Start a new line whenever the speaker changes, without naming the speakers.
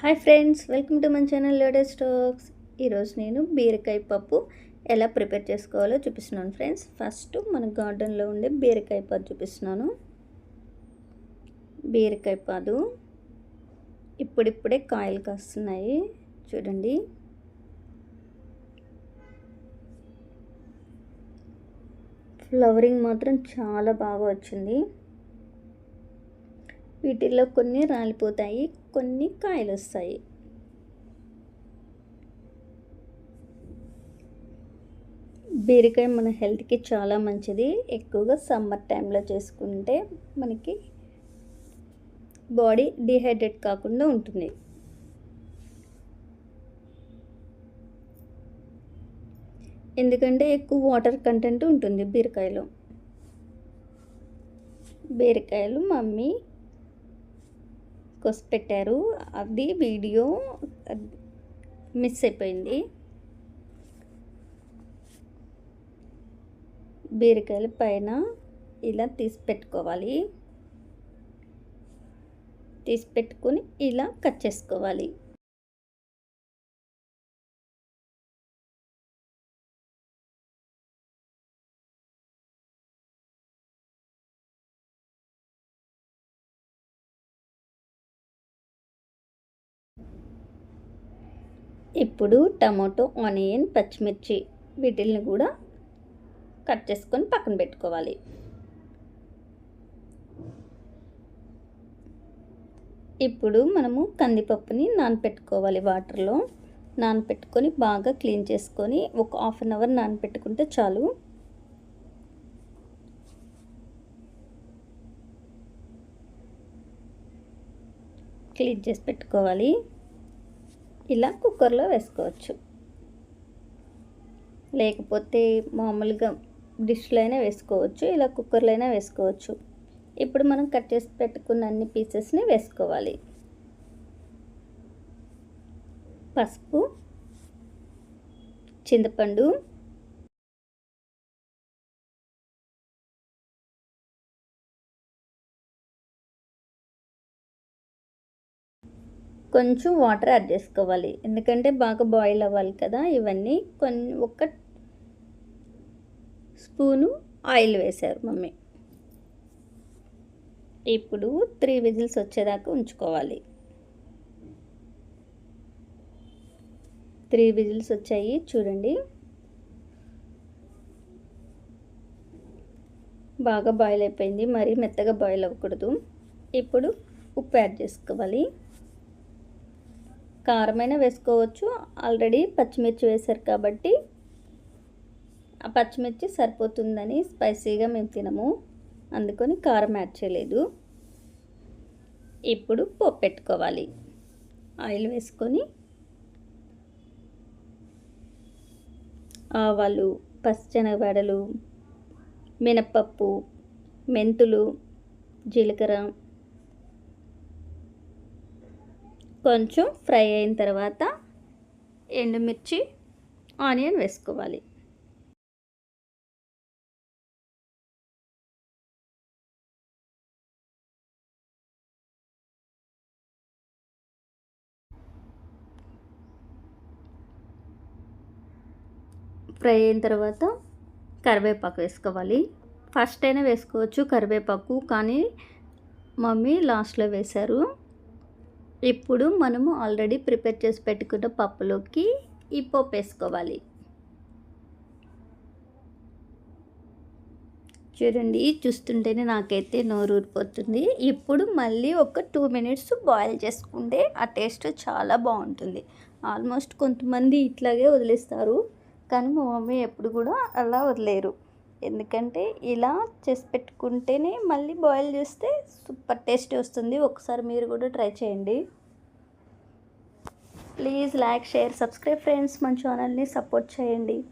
Hi friends welcome to my channel latest stocks ఈరోజు నేను బీరకాయ పప్పు ఎలా ప్రిపేర్ చేసుకోవాలో చూపిస్తున్నాను ఫ్రెండ్స్. ఫస్ట్ మన గార్డెన్లో ఉండే బీరకాయ పాదు చూపిస్తున్నాను. బీరకాయ పాదు ఇప్పుడిప్పుడే కాయలు కాస్తున్నాయి. చూడండి. ఫ్లవరింగ్ మాత్రం చాలా బాగా వచ్చింది. వీటిల్లో కొన్ని రాలిపోతాయి కొన్ని కాయలు వస్తాయి బీరకాయ మన హెల్త్కి చాలా మంచిది. ఎక్కువగా సమ్మర్ టైంలో చేసుకుంటే మనకి బాడీ డిహైడ్రేట్ కాకుండా ఉంటుంది. ఎందుకంటే ఎక్కువ వాటర్ కంటెంట్ ఉంటుంది బీరకాయలో. బీరకాయలు మమ్మీ కోసి పెట్టారు. అది వీడియో మిస్ అయిపోయింది. బీరకాయల పైన ఇలా తీసి పెట్టుకోవాలి. తీసి పెట్టుకొని ఇలా కట్ చేసుకోవాలి. ఇప్పుడు టమాటో ఆనియన్ పచ్చిమిర్చి వీటిల్ని కూడా కట్ చేసుకొని పక్కన పెట్టుకోవాలి. ఇప్పుడు మనము కందిపప్పుని నానపెట్టుకోవాలి వాటర్లో. నానపెట్టుకొని బాగా క్లీన్ చేసుకొని ఒక హాఫ్ అన్ అవర్ నానపెట్టుకుంటే చాలు. క్లీన్ చేసి పెట్టుకోవాలి. ఇలా కుక్కర్లో వేసుకోవచ్చు. లేకపోతే మామూలుగా డిష్లో అయినా వేసుకోవచ్చు ఇలా కుక్కర్లో అయినా వేసుకోవచ్చు. ఇప్పుడు మనం కట్ చేసి పెట్టుకున్న అన్ని పీసెస్ని వేసుకోవాలి. పసుపు చింతపండు కొంచెం వాటర్ యాడ్ చేసుకోవాలి. ఎందుకంటే బాగా బాయిల్ అవ్వాలి కదా ఇవన్నీ కొన్ని ఒక స్పూను ఆయిల్ వేశారు మమ్మీ. ఇప్పుడు త్రీ విజిల్స్ వచ్చేదాకా ఉంచుకోవాలి. త్రీ విజిల్స్ వచ్చాయి చూడండి. బాగా బాయిల్ అయిపోయింది మరీ మెత్తగా బాయిల్ అవ్వకూడదు. ఇప్పుడు ఉప్పు యాడ్ చేసుకోవాలి. కారమైనా వేసుకోవచ్చు. ఆల్రెడీ పచ్చిమిర్చి వేశారు కాబట్టి ఆ పచ్చిమిర్చి సరిపోతుందని స్పైసీగా మేము తినము. అందుకని కారం యాడ్ చేయలేదు. ఇప్పుడు పోపు పెట్టుకోవాలి. ఆయిల్ వేసుకొని ఆవాలు పచ్చనగవడలు మినప్పప్పు మెంతులు జీలకర్ర కొంచెం ఫ్రై అయిన తర్వాత ఎండుమిర్చి ఆనియన్ వేసుకోవాలి. ఫ్రై అయిన తర్వాత కరివేపాకు వేసుకోవాలి. ఫస్ట్ అయినా వేసుకోవచ్చు కరివేపాకు కానీ మమ్మీ లాస్ట్లో వేశారు. ఇప్పుడు మనము ఆల్రెడీ ప్రిపేర్ చేసి పెట్టుకున్న పప్పులోకి ఈ పప్పు వేసుకోవాలి. చూడండి చూస్తుంటేనే నాకైతే నోరు ఊరిపోతుంది. ఇప్పుడు మళ్ళీ ఒక టూ మినిట్స్ బాయిల్ చేసుకుంటే ఆ టేస్ట్ చాలా బాగుంటుంది. ఆల్మోస్ట్ కొంతమంది ఇట్లాగే వదిలేస్తారు. కానీ మా మమ్మీ ఎప్పుడు కూడా అలా వదిలేరు. ఎందుకంటే ఇలా చేసి పెట్టుకుంటేనే మళ్ళీ బాయిల్ చేస్తే సూపర్ టేస్ట్ వస్తుంది. ఒకసారి మీరు కూడా ట్రై చేయండి. Please like share subscribe friends. మన ఛానల్ని సపోర్ట్ చేయండి.